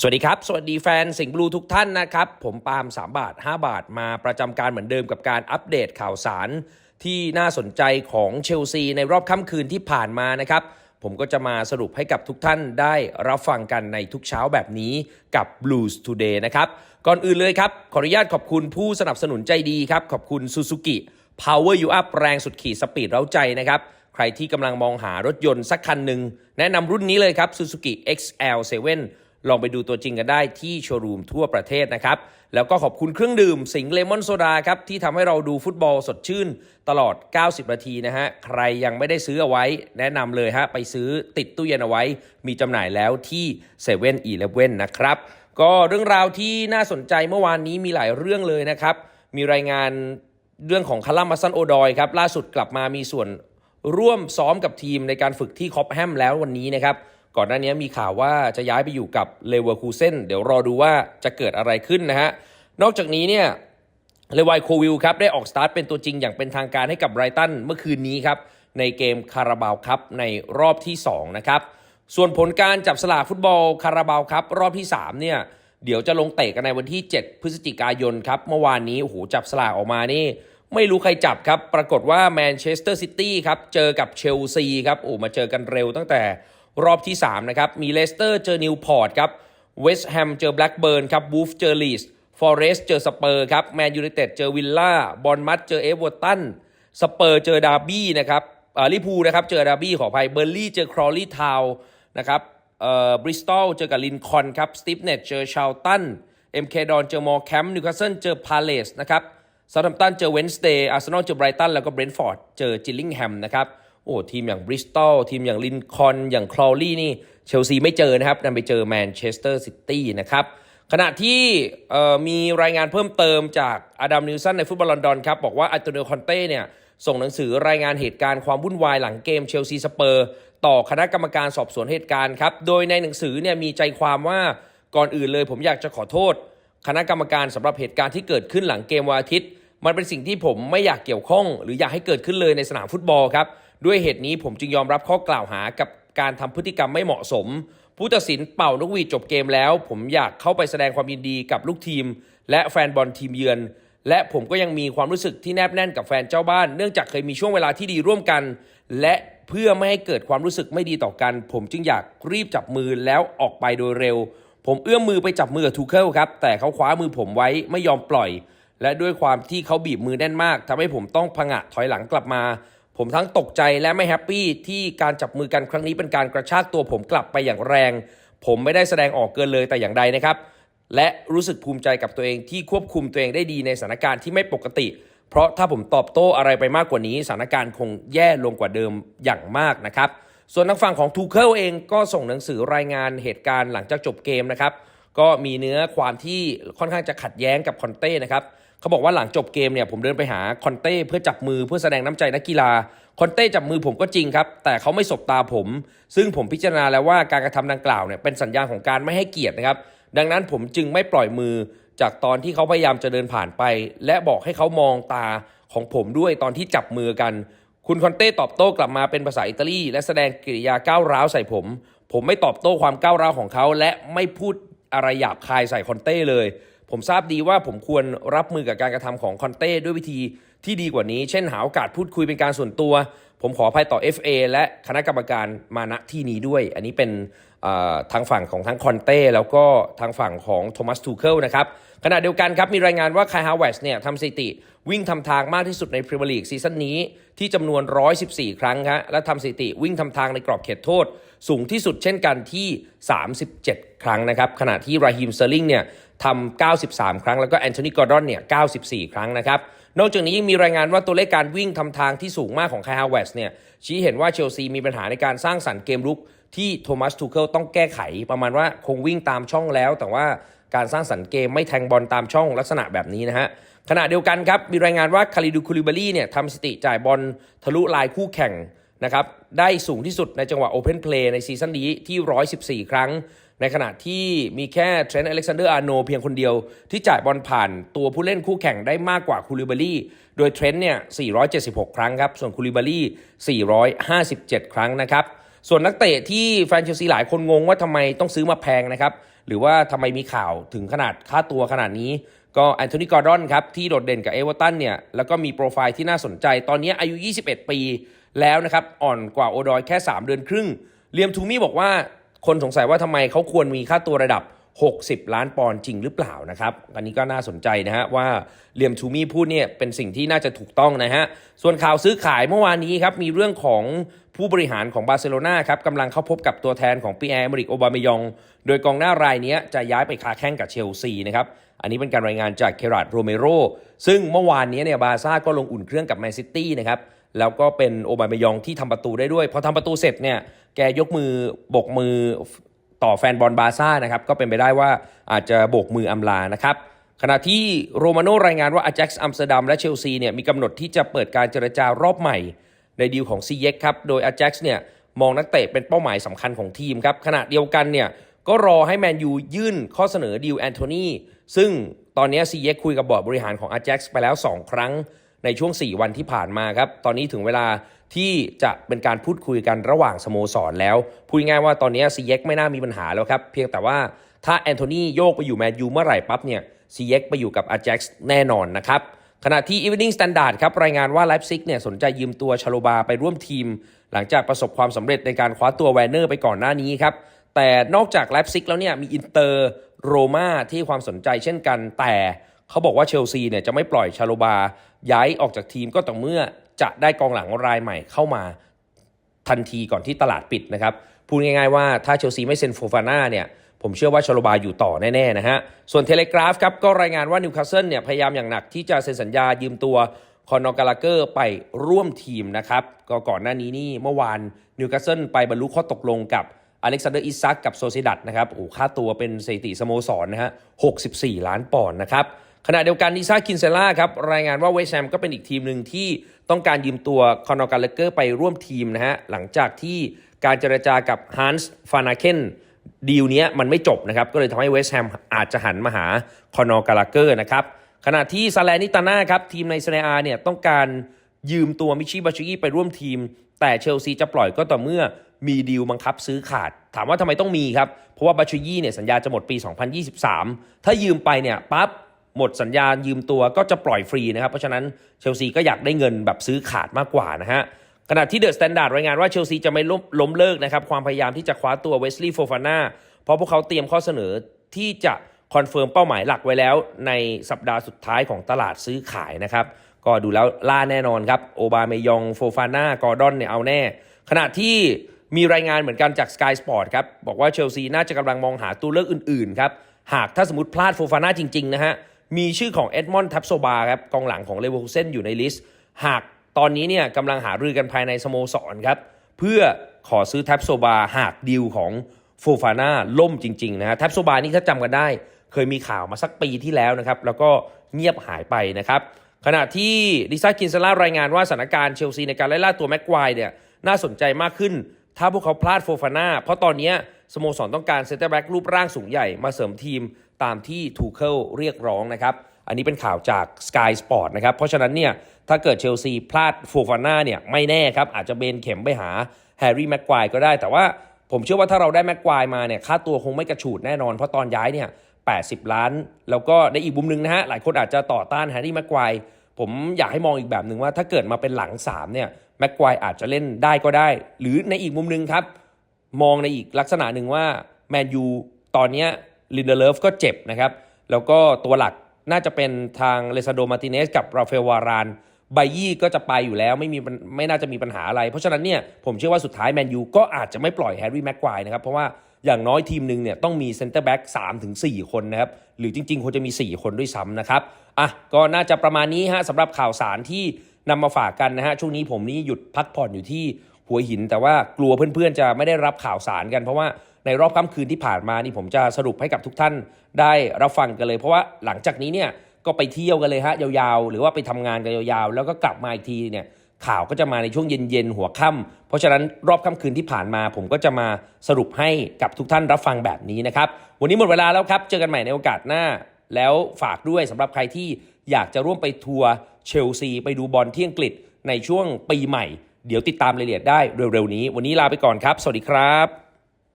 สวัสดีครับ สวัสดีแฟนสิงห์บลูทุกท่านนะครับ ผมปาล์ม3 บาท 5 บาทมาประจำการเหมือนเดิมกับการอัปเดตข่าวสาร ที่น่าสนใจของเชลซีในรอบค่ำคืนที่ผ่านมานะครับ ผมก็จะมาสรุปให้กับทุกท่านได้รับฟังกันในทุกเช้าแบบนี้กับ Blues Today นะครับ ก่อนอื่นเลยครับ ขออนุญาตขอบคุณผู้สนับสนุนใจดีครับ ขอบคุณ Suzuki Power You Up แรงสุดขีดสปีดเร้าใจนะครับใครที่กำลังมองหารถยนต์สักคันหนึ่งแนะนำรุ่นนี้เลยครับ Suzuki XL7 ลองไปดูตัวจริงกันได้ที่โชว์รูมทั่วประเทศนะครับ แล้วก็ขอบคุณเครื่องดื่มสิงเลมอนโซดาครับที่ทำให้เราดูฟุตบอลสดชื่นตลอด 90 นาทีนะฮะ ใครยังไม่ได้ซื้อเอาไว้ แนะนำเลยฮะ ไปซื้อติดตู้เย็นเอาไว้ มีจำหน่ายแล้วที่7 e เ e ่ e อนะครับ ก็เรื่องราวที่น่าสนใจเมื่อวานนี้มีหลายเรื่องเลยนะครับ มีรายงานเรื่องของคาร์ลมมาซันโอดอยครับล่าสุดกลับมามีส่วนร่วมซ้อมกับทีมในการฝึกที่คอปแฮมแล้ววันนี้นะครับ ก่อนหน้านี้มีข่าวว่าจะย้ายไปอยู่กับเลเวอร์คูเซนเดี๋ยวรอดูว่าจะเกิดอะไรขึ้นนะฮะ นอกจากนี้เนี่ยเลวายโควิลครับได้ออกสตาร์ทเป็นตัวจริงอย่างเป็นทางการให้กับไรตันเมื่อคืนนี้ครับในเกมคาราบาวครับในรอบที่ 2 นะครับ ส่วนผลการจับสลากฟุตบอลคาราบาวครับรอบที่ 3 เนี่ย เดี๋ยวจะลงเตะกันในวันที่ 7 พฤศจิกายนครับ เมื่อวานนี้โอ้โหจับสลากออกมานี่ ไม่รู้ใครจับครับ ปรากฏว่าแมนเชสเตอร์ซิตี้ครับ เจอกับเชลซีครับโอ้มาเจอกันเร็วตั้งแต่ รอบที่ 3 นะครับ มีเลสเตอร์เจอนิวพอร์ตครับเวสต์แฮมเจอแบล็กเบิร์นครับบูฟเจอลีสฟอเรสเจอสเปอร์ครับแมนยูไนเต็ดเจอวิลล่าบอลมัดเจอเอเวอร์ตันสเปอร์เจอดาร์บี้นะครับอาลิพูนะครับเจอดาร์บี้ขออภัยเบอร์ลี่เจอครอลลี่ทาวนะครับเอ่อบริสตอลเจอกับลินคอนครับสตีฟเน็ตเจอชาลตันเอ็มเคดอนเจอมอร์แคมป์นิวคาสเซิลเจอพาเลสนะครับซา u ์ h ัมตันเจอเวนสเดย์อาร์เซนอลเจอไบรตันแล้วก็เบรนท์ฟอร์ดเจอจิลลิงแฮมนะครับ โอ้ทีมอย่างบริสตอลทีมอย่างลินคอนอย่างคลอรี่นี่เชลซีไม่เจอนะครับดันไปเจอแมนเชสเตอร์ซิตี้นะครับขณะที่มีรายงานเพิ่มเติมจากอดัมนิวสันในฟุตบอลลอนดอนครับ บอกว่าอัตโนคอนเต้เนี่ยส่งหนังสือรายงานเหตุการณ์ความวุ่นวายหลังเกมเชลซีสเปอร์ ต่อคณะกรรมการสอบสวนเหตุการณ์ครับ โดยในหนังสือเนี่ยมีใจความว่าก่อนอื่นเลย ผมอยากจะขอโทษ คณะกรรมการสำหรับเหตุการณ์ที่เกิดขึ้นหลังเกมวันอาทิตย์ มันเป็นสิ่งที่ผมไม่อยากเกี่ยวข้อง หรืออยากให้เกิดขึ้นเลยในสนามฟุตบอลครับ ด้วยเหตุนี้ผมจึงยอมรับข้อกล่าวหากับการทำพฤติกรรมไม่เหมาะสม ผู้ตัดสินเป่านกหวีดจบเกมแล้ว ผมอยากเข้าไปแสดงความยินดีกับลูกทีม และแฟนบอลทีมเยือน และผมก็ยังมีความรู้สึกที่แนบแน่นกับแฟนเจ้าบ้าน เนื่องจากเคยมีช่วงเวลาที่ดีร่วมกัน และเพื่อไม่ให้เกิดความรู้สึกไม่ดีต่อกัน ผมจึงอยากรีบจับมือแล้วออกไปโดยเร็ว ผมเอื้อมมือไปจับมือกับทูเคิลครับ แต่เขาคว้ามือผมไว้ไม่ยอมปล่อย และด้วยความที่เขาบีบมือแน่นมากทำให้ผมต้องผงะถอยหลังกลับมา ผมทั้งตกใจและไม่แฮปปี้ที่การจับมือกันครั้งนี้เป็นการกระชากตัวผมกลับไปอย่างแรง ผมไม่ได้แสดงออกเกินเลยแต่อย่างใดนะครับ และรู้สึกภูมิใจกับตัวเองที่ควบคุมตัวเองได้ดีในสถานการณ์ที่ไม่ปกติ เพราะถ้าผมตอบโต้อะไรไปมากกว่านี้สถานการณ์คงแย่ลงกว่าเดิมอย่างมากนะครับ ส่วนทางฝั่งของทูเคิลเองก็ส่งหนังสือรายงานเหตุการณ์หลังจากจบเกมนะครับก็มีเนื้อความที่ค่อนข้างจะขัดแย้งกับคอนเต้นะครับ เขาบอกว่าหลังจบเกมเนี่ยผมเดินไปหาคอนเต้เพื่อจับมือเพื่อแสดงน้ำใจนักกีฬาคอนเต้จับมือผมก็จริงครับ แต่เขาไม่สบตาผม ซึ่งผมพิจารณาแล้วว่าการกระทำดังกล่าวเนี่ยเป็นสัญญาณของการไม่ให้เกียรตินะครับ ดังนั้นผมจึงไม่ปล่อยมือจากตอนที่เขาพยายามจะเดินผ่านไป และบอกให้เขามองตาของผมด้วยตอนที่จับมือกัน คุณคอนเต้ตอบโต้กลับมาเป็นภาษาอิตาลี และแสดงกิริยาก้าวร้าวใส่ผม ผมไม่ตอบโต้ความก้าวร้าวของเขา และไม่พูดอะไรหยาบคายใส่คอนเต้เลย ผมทราบดีว่าผมควรรับมือกับการกระทำของคอนเต้ด้วยวิธีที่ดีกว่านี้ เช่นหาโอกาสพูดคุยเป็นการส่วนตัว ผมขออภัยต่อ FA และคณะกรรมการมาณที่นี้ด้วย อันนี้เป็น ทางฝั่งของทั้งคอนเต้แล้วก็ทางฝั่งของโทมัสทูเคิลนะครับขณะเดียวกันครับ มีรายงานว่าคายฮาวเวสเนี่ยทำสถิติวิ่งทำทางมากที่สุดในพรีเมียร์ลีกซีซั่นนี้ที่จำนวน 114 ครั้งครับและทำสถิติวิ่งทำทางในกรอบเขตโทษ สูงที่สุดเช่นกันที่ 37 ครั้งนะครับ ขณะที่ราฮิมเซอร์ลิงเนี่ยทำ93 ครั้ง แล้วก็แอนโทนีกอร์ดอนเนี่ย94 ครั้งนะครับ นอกจากนี้ยังมีรายงานว่าตัวเลขการวิ่งทำทางที่สูงมากของคายฮาวเวสเนี่ยชี้เห็นว่าเชลซีมีปัญหาในการสร้างสรรค์เกมรุกที่โทมัสทูเคิลต้องแก้ไขประมาณว่าคงวิ่งตามช่องแล้ว แต่ว่าการสร้างสรรค์เกมไม่แทงบอลตามช่องลักษณะแบบนี้นะฮะขณะเดียวกันครับ มีรายงานว่าคาริดูคูลิบารีเนี่ยทำสติจ่ายบอลทะลุลายคู่แข่งนะครับได้สูงที่สุดในจังหวะโอเพนเพลย์ในซีซั่นนี้ที่ 114 ครั้ง ในขณะที่มีแค่เทรนต์อเล็กซานเดอร์อาร์โนเพียงคนเดียว ที่จ่ายบอลผ่านตัวผู้เล่นคู่แข่งได้มากกว่าคูลิบารีโดยเทรนต์เนี่ย 476 ครั้งครับ ส่วนคูลิบารี457 ครั้งนะครับ ส่วนนักเตะที่แฟนเชลซีหลายคนงงว่าทำไมต้องซื้อมาแพงนะครับ หรือว่าทำไมมีข่าวถึงขนาดค่าตัวขนาดนี้ ก็แอนโทนีกอร์ดอนครับ ที่โดดเด่นกับเอเวอร์ตันเนี่ยแล้วก็มีโปรไฟล์ที่น่าสนใจตอนนี้อายุ 21 ปีแล้วนะครับ อ่อนกว่าโอดอยแค่ 3 เดือนครึ่งเลียมทูมี่บอกว่าคนสงสัยว่าทำไมเขาควรมีค่าตัวระดับ 60 ล้านปอนด์จริงหรือเปล่านะครับ อันนี้ก็น่าสนใจนะฮะว่าเลียมทูมี่พูดเนี่ยเป็นสิ่งที่น่าจะถูกต้องนะฮะ ส่วนข่าวซื้อขายเมื่อวานนี้ครับมีเรื่องของผู้บริหารของบาร์เซโลนาครับกำลังเข้าพบกับตัวแทนของปีแอร์เมริกโอบามยอง โดยกองหน้ารายนี้จะย้ายไปคาแข่งกับเชลซีนะครับอันนี้เป็นการรายงานจากเคราดโรเมโรซึ่งเมื่อวานนี้เนี่ยบาร์ซ่าก็ลงอุ่นเครื่องกับแมนซิตี้นะครับแล้วก็เป็นโอบามายองที่ทำประตูได้ด้วย พอทำประตูเสร็จเนี่ยแกยกมือบกมือ ต่อแฟนบอลบาซ่านะครับก็เป็นไปได้ว่าอาจจะโบกมืออำลานะครับขณะที่โรมาโนรายงานว่าอา a จ็กซ์อัมสเตอร์ดัมและเชลซีเนี่ยมีกำหนดที่จะเปิดการเจรจารอบใหม่ ในดีลของซีเย็กครับโดยอา a จ็กซ์เนี่ยมองนักเตะเป็นเป้าหมายสำคัญของทีมครับขณะเดียวกันเนี่ยก็รอให้แมนยูยื่นข้อเสนอดีลแอนโทนีซึ่งตอนนี้ซีเย็กคุยกับบอร์ดบริหารของอา a จ็กซ์ไปแล้ว 2 ครั้ง ในช่วง 4 วันที่ผ่านมาครับ ตอนนี้ถึงเวลาที่จะเป็นการพูดคุยกันระหว่างสโมสรแล้ว พูดง่ายว่าตอนนี้ซีเย็กไม่น่ามีปัญหาแล้วครับ เพียงแต่ว่าถ้าแอนโทนีโยกไปอยู่แมนยูเมื่อไหร่ปั๊บเนี่ยซีเย็กไปอยู่กับอา a จ็กซ์แน่นอนนะครับขณะที่ Evening Standard ครับรายงานว่าไลฟ์ซิกเนี่ยสนใจยืมตัวชาโลบาไปร่วมทีม หลังจากประสบความสำเร็จในการคว้าตัวแวนเนอร์ไปก่อนหน้านี้ครับ แต่นอกจากไลฟ์ซิกแล้วเนี่ยมีอินเตอร์โรมาที่ความสนใจเช่นกัน แต่ เขาบอกว่าเชลซีเนี่ยจะไม่ปล่อยชาโลบาย้ายออกจากทีมก็ต่อเมื่อจะได้กองหลังรายใหม่เข้ามาทันทีก่อนที่ตลาดปิดนะครับพูดง่ายๆว่าถ้าเชลซีไม่เซ็นโฟฟาน่าเนี่ยผมเชื่อว่าชโลบาอยู่ต่อแน่ๆนะฮะ ส่วนเทเลกราฟครับก็รายงานว่านิวคาสเซิลเนี่ยพยายามอย่างหนักที่จะเซ็นสัญญายืมตัวคอนอร์กาลาเกอร์ไปร่วมทีมนะครับ ก็ก่อนหน้านี้นี่เมื่อวานนิวคาสเซิลไปบรรลุข้อตกลงกับอเล็กซานเดอร์อิซักกับโซซิดัตนะครับโอ้ค่าตัวเป็นสถิติสโมสรนะฮะ 64 ล้านปอนด์นะครับ ขณะเดียวกันนิซาคินเซล่าครับรายงานว่าเวสแฮมก็เป็นอีกทีมหนึ่งที่ต้องการยืมตัวคอนอร์กาเลเกอร์ไปร่วมทีมนะฮะหลังจากที่การเจรจากับฮันส์ฟานาเคนดีลนี้มันไม่จบนะครับ ก็เลยทำให้เวสแฮมอาจจะหันมาหาคอนอร์กาลเกอร์นะครับขณะที่ซาเลนิตาน่าครับทีมในเซเนียเนี่ยต้องการยืมตัวมิชิบาชิกิไปร่วมทีม แต่เชลซีจะปล่อยก็ต่อเมื่อมีดีลบังคับซื้อขาด ถามว่าทำไมต้องมีครับ เพราะว่าบาชูยี่เนี่ยสัญญาจะหมดปี 2023 ถ้ายืมไปเนี่ยปั๊บ หมดสัญญายืมตัวก็จะปล่อยฟรีนะครับ เพราะฉะนั้นเชลซีก็อยากได้เงินแบบซื้อขาดมากกว่านะฮะขณะที่เดอะสแตนดาร์ดรายงานว่าเชลซีจะไม่ล้มล้มเลิกนะครับความพยายามที่จะคว้าตัวเวสลีย์โฟฟาน่าเพราะพวกเขาเตรียมข้อเสนอที่จะคอนเฟิร์มเป้าหมายหลักไว้แล้ว ในสัปดาห์สุดท้ายของตลาดซื้อขายนะครับ ก็ดูแล้วล่าแน่นอนครับโอบาเมยองโฟฟาน่ากอร์ดอนเนี่ยเอาแน่ ขณะที่มีรายงานเหมือนกันจาก Sky Sport ครับบอกว่าเชลซีน่าจะกำลังมองหาตัวเลือกอื่นๆครับหากถ้าสมมติพลาดโฟฟาน่าจริงๆนะฮะ มีชื่อของเอ็ดมอนด์ทับโซบาครับกองหลังของเลเวอร์คูเซนอยู่ในลิสต์ หากตอนนี้เนี่ยกำลังหารือกันภายในสโมสรครับ เพื่อขอซื้อท็บโซบาหากดีลของโฟฟาน่าล่มจริงๆนะฮะท็บโซบานี่ถ้าจำกันได้ เคยมีข่าวมาสักปีที่แล้วนะครับ แล้วก็เงียบหายไปนะครับ ขณะที่ดิซ่าคินเซล่ารายงานว่าสถานการณ์เชลซีในการไล่ล่าตัวแม็กควายเนี่ยน่าสนใจมากขึ้น ถ้าพวกเขาพลาดโฟฟาน่าเพราะตอนนี้สโมสรต้องการเซนเตอร์แบ็กรูปร่างสูงใหญ่มาเสริมทีม ตามที่ทูเคิลเรียกร้องนะครับ อันนี้เป็นข่าวจาก Sky Sport นะครับ เพราะฉะนั้นเนี่ยถ้าเกิดเชลซีพลาดโฟฟาน่าเนี่ยไม่แน่ครับ อาจจะเบนเข็มไปหาแฮร์รี่แม็กควายก็ได้ แต่ว่าผมเชื่อว่าถ้าเราได้แม็กควายมาเนี่ยค่าตัวคงไม่กระฉูดแน่นอน เพราะตอนย้ายเนี่ย80 ล้าน แล้วก็ในอีกมุมหนึ่งนะฮะหลายคนอาจจะต่อต้านแฮร์รี่แม็กควายผมอยากให้มองอีกแบบหนึ่งว่าถ้าเกิดมาเป็นหลัง3เนี่ยแม็กควายอาจจะเล่นได้ก็ได้ หรือในอีกมุมหนึ่งครับ มองในอีกลักษณะหนึ่งว่าแมนยูตอนนี้ ลินเดเลฟก็เจ็บนะครับ แล้วก็ตัวหลักน่าจะเป็นทางเลซาโดมาติเนสกับราเฟลวารานไบยี่ก็จะไปอยู่แล้วไม่มีไม่น่าจะมีปัญหาอะไร เพราะฉะนั้นเนี่ยผมเชื่อว่าสุดท้ายแมนยูก็อาจจะไม่ปล่อยแฮร์รี่แม็กควายนะครับ เพราะว่าอย่างน้อยทีมหนึ่งเนี่ยต้องมีเซนเตอร์แบ็กสามถึงสี่คนนะครับ หรือจริงๆควรจะมี 4 คนด้วยซ้ำนะครับ อะ ก็น่าจะประมาณนี้ฮะสำหรับข่าวสารที่นำมาฝากกันนะฮะ ช่วงนี้ผมนี่หยุดพักผ่อนอยู่ที่หัวหิน แต่ว่ากลัวเพื่อนๆจะไม่ได้รับข่าวสารกันเพราะว่า ในรอบค่ำคืนที่ผ่านมานี่ผมจะสรุปให้กับทุกท่านได้รับฟังกันเลย เพราะว่าหลังจากนี้เนี่ยก็ไปเที่ยวกันเลยฮะยาวๆ หรือว่าไปทำงานกันยาวๆ แล้วก็กลับมาอีกทีเนี่ยข่าวก็จะมาในช่วงเย็นๆหัวค่ำเพราะฉะนั้นรอบค่ำคืนที่ผ่านมา ผมก็จะมาสรุปให้กับทุกท่านรับฟังแบบนี้นะครับ วันนี้หมดเวลาแล้วครับ เจอกันใหม่ในโอกาสหน้า แล้วฝากด้วยสำหรับใครที่อยากจะร่วมไปทัวร์เชลซีไปดูบอลที่อังกฤษในช่วงปีใหม่ เดี๋ยวติดตามรายละเอียดได้เร็วๆนี้ วันนี้ลาไปก่อนครับ สวัสดีครับ